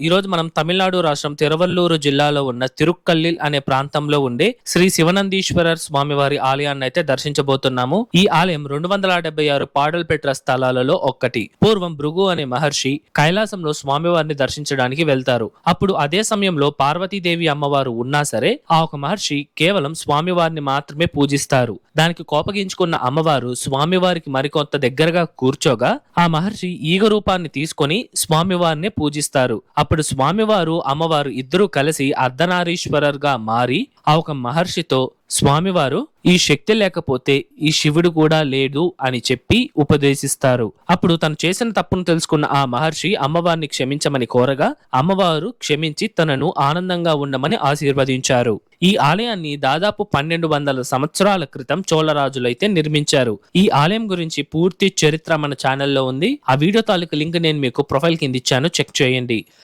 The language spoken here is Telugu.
ఈ రోజు మనం తమిళనాడు రాష్ట్రం తిరువల్లూరు జిల్లాలో ఉన్న తిరుక్కల్లిల్ అనే ప్రాంతంలో ఉండే శ్రీ శివనందీశ్వరర్ స్వామివారి ఆలయాన్ని అయితే దర్శించబోతున్నాము. ఈ ఆలయం రెండు వందల డెబ్బై ఆరు పాడల్పెట్ర స్థలాలలో ఒక్కటి. పూర్వం భృగు అనే మహర్షి కైలాసంలో స్వామివారిని దర్శించడానికి వెళ్తారు. అప్పుడు అదే సమయంలో పార్వతీదేవి అమ్మవారు ఉన్నా సరే ఆ ఒక మహర్షి కేవలం స్వామివారిని మాత్రమే పూజిస్తారు. దానికి కోపగించుకున్న అమ్మవారు స్వామివారికి మరికొంత దగ్గరగా కూర్చోగా ఆ మహర్షి ఈగ రూపాన్ని తీసుకొని స్వామివారిని పూజిస్తారు. అప్పుడు స్వామివారు అమ్మవారు ఇద్దరూ కలిసి అర్ధనారీశ్వరర్గా మారి ఆ ఒక మహర్షితో స్వామివారు ఈ శక్తి లేకపోతే ఈ శివుడు కూడా లేడు అని చెప్పి ఉపదేశిస్తారు. అప్పుడు తను చేసిన తప్పును తెలుసుకున్న ఆ మహర్షి అమ్మవారిని క్షమించమని కోరగా అమ్మవారు క్షమించి తనను ఆనందంగా ఉండమని ఆశీర్వదించారు. ఈ ఆలయాన్ని దాదాపు పన్నెండు వందల సంవత్సరాల క్రితం చోళరాజులైతే నిర్మించారు. ఈ ఆలయం గురించి పూర్తి చరిత్ర మన ఛానల్లో ఉంది. ఆ వీడియో తాలూకు లింక్ నేను మీకు ప్రొఫైల్ కింద ఇచ్చాను. చెక్ చేయండి.